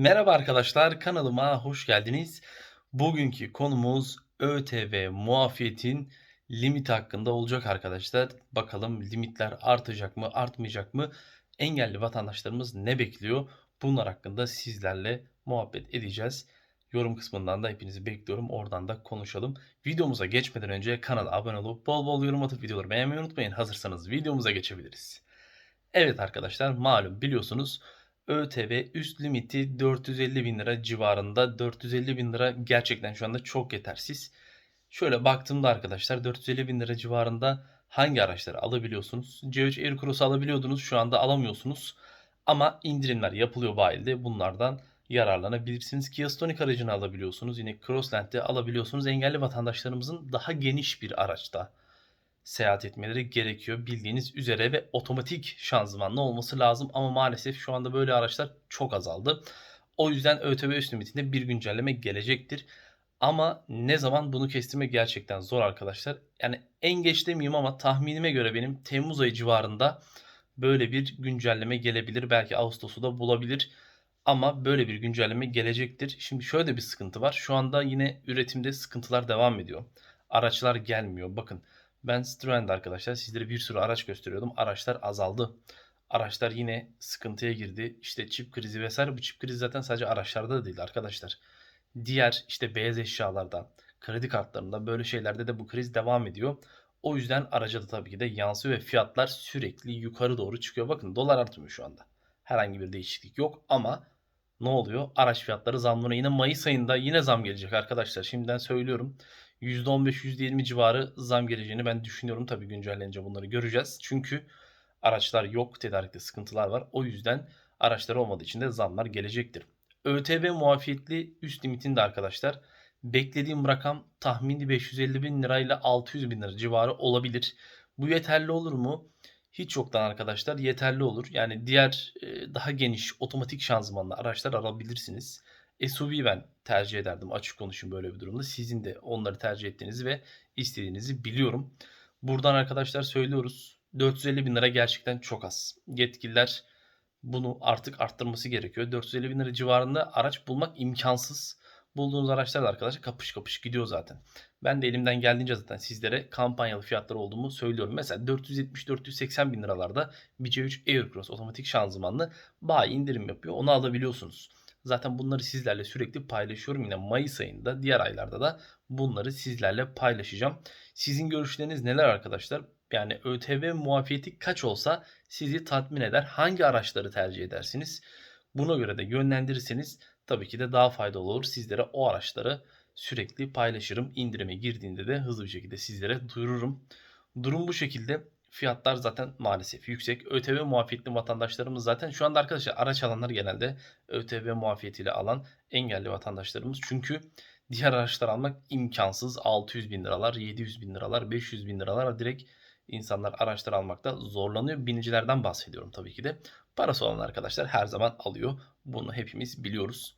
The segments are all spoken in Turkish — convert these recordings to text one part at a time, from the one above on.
Merhaba arkadaşlar, kanalıma hoş geldiniz. Bugünkü konumuz ÖTV muafiyetin limiti hakkında olacak arkadaşlar. Bakalım limitler artacak mı, artmayacak mı? Engelli vatandaşlarımız ne bekliyor? Bunlar hakkında sizlerle muhabbet edeceğiz. Yorum kısmından da hepinizi bekliyorum. Oradan da konuşalım. Videomuza geçmeden önce kanala abone olup bol bol yorum atıp videoları beğenmeyi unutmayın. Hazırsanız videomuza geçebiliriz. Evet arkadaşlar malum biliyorsunuz ÖTV üst limiti 450 bin lira civarında. 450 bin lira gerçekten şu anda çok yetersiz. Şöyle baktığımda arkadaşlar 450 bin lira civarında hangi araçları alabiliyorsunuz? C3 Aircross'u alabiliyordunuz şu anda alamıyorsunuz. Ama indirimler yapılıyor bayilde bunlardan yararlanabilirsiniz. Kia Stonic aracını alabiliyorsunuz. Yine Crossland'de alabiliyorsunuz. Engelli vatandaşlarımızın daha geniş bir araçta seyahat etmeleri gerekiyor bildiğiniz üzere ve otomatik şanzımanlı olması lazım ama maalesef şu anda böyle araçlar çok azaldı. O yüzden ÖTV üst limitinde bir güncelleme gelecektir. Ama ne zaman bunu kestirmek gerçekten zor arkadaşlar. Yani en geç demeyeyim ama tahminime göre benim Temmuz ayı civarında böyle bir güncelleme gelebilir. Belki Ağustos'u da bulabilir. Ama böyle bir güncelleme gelecektir. Şimdi şöyle bir sıkıntı var. Şu anda yine üretimde sıkıntılar devam ediyor. Araçlar gelmiyor. Bakın ben Citroen'de arkadaşlar sizlere bir sürü araç gösteriyordum. Araçlar azaldı. Araçlar yine sıkıntıya girdi. İşte çip krizi vesaire. Bu çip krizi zaten sadece araçlarda da değil arkadaşlar. Diğer işte beyaz eşyalarda, kredi kartlarında böyle şeylerde de bu kriz devam ediyor. O yüzden araca da tabii ki de yansıyor ve fiyatlar sürekli yukarı doğru çıkıyor. Bakın dolar artmıyor şu anda. Herhangi bir değişiklik yok ama ne oluyor? Araç fiyatları zamlarına yine Mayıs ayında yine zam gelecek arkadaşlar. Şimdiden söylüyorum. %15-%20 civarı zam geleceğini ben düşünüyorum. Tabii güncellenince bunları göreceğiz. Çünkü araçlar yok, tedarikte sıkıntılar var. O yüzden araçlar olmadığı için de zamlar gelecektir. ÖTV muafiyetli üst limitinde arkadaşlar beklediğim rakam tahmini 550 bin lirayla 600 bin lira civarı olabilir. Bu yeterli olur mu? Hiç yoktan arkadaşlar yeterli olur. Yani diğer daha geniş otomatik şanzımanlı araçlar alabilirsiniz. SUV ben tercih ederdim açık konuşun böyle bir durumda. Sizin de onları tercih ettiğinizi ve istediğinizi biliyorum. Buradan arkadaşlar söylüyoruz. 450 bin lira gerçekten çok az. Yetkililer bunu artık arttırması gerekiyor. 450 bin lira civarında araç bulmak imkansız. Bulduğunuz araçlar da arkadaşlar kapış kapış gidiyor zaten. Ben de elimden geldiğince zaten sizlere kampanyalı fiyatlar olduğumu söylüyorum. Mesela 470-480 bin liralarda bir C3 Aircross otomatik şanzımanlı bayi indirim yapıyor. Onu alabiliyorsunuz. Zaten bunları sizlerle sürekli paylaşıyorum. Yine Mayıs ayında diğer aylarda da bunları sizlerle paylaşacağım. Sizin görüşleriniz neler arkadaşlar? Yani ÖTV muafiyeti kaç olsa sizi tatmin eder? Hangi araçları tercih edersiniz? Buna göre de yönlendirirseniz tabii ki de daha faydalı olur. Sizlere o araçları sürekli paylaşırım. İndirime girdiğinde de hızlı bir şekilde sizlere duyururum. Durum bu şekilde. Fiyatlar zaten maalesef yüksek. ÖTV muafiyetli vatandaşlarımız zaten şu anda arkadaşlar araç alanlar genelde ÖTV muafiyetiyle alan engelli vatandaşlarımız. Çünkü diğer araçlar almak imkansız. 600 bin liralar, 700 bin liralar, 500 bin liralar direkt insanlar araçlar almakta zorlanıyor. Binicilerden bahsediyorum tabii ki de. Parası olan arkadaşlar her zaman alıyor. Bunu hepimiz biliyoruz.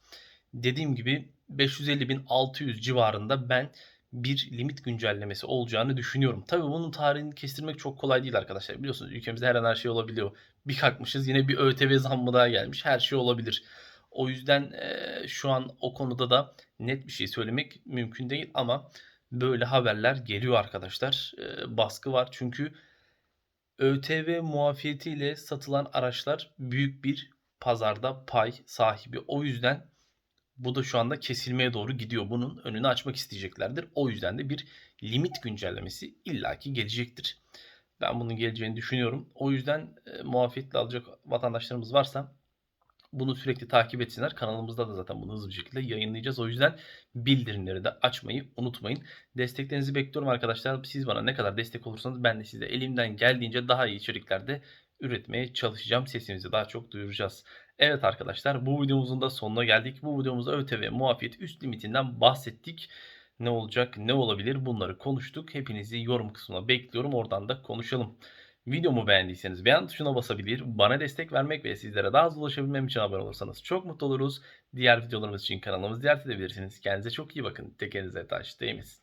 Dediğim gibi 550 bin 600 civarında ben bir limit güncellemesi olacağını düşünüyorum. Tabii bunun tarihini kestirmek çok kolay değil arkadaşlar. Biliyorsunuz ülkemizde her an her şey olabiliyor. Bir kalkmışız yine bir ÖTV zammı daha gelmiş. Her şey olabilir. O yüzden e, şu an o konuda da net bir şey söylemek mümkün değil ama böyle haberler geliyor arkadaşlar. E, baskı var çünkü ÖTV muafiyetiyle satılan araçlar büyük bir pazarda pay sahibi. O yüzden bu da şu anda kesilmeye doğru gidiyor. Bunun önünü açmak isteyeceklerdir. O yüzden de bir limit güncellemesi illaki gelecektir. Ben bunun geleceğini düşünüyorum. O yüzden e, muafiyetle alacak vatandaşlarımız varsa bunu sürekli takip etsinler. Kanalımızda da zaten bunu hızlı bir şekilde yayınlayacağız. O yüzden bildirimleri de açmayı unutmayın. Desteklerinizi bekliyorum arkadaşlar. Siz bana ne kadar destek olursanız ben de size elimden geldiğince daha iyi içeriklerde üretmeye çalışacağım. Sesimizi daha çok duyuracağız. Evet arkadaşlar bu videomuzun da sonuna geldik. Bu videomuzda ÖTV muafiyet üst limitinden bahsettik. Ne olacak ne olabilir bunları konuştuk. Hepinizi yorum kısmına bekliyorum. Oradan da konuşalım. Videomu beğendiyseniz beğen tuşuna basabilir, bana destek vermek ve sizlere daha hızlı ulaşabilmem için abone olursanız çok mutlu oluruz. Diğer videolarımız için kanalımızı ziyaret edebilirsiniz. Kendinize çok iyi bakın. Tekenize taş değmesin.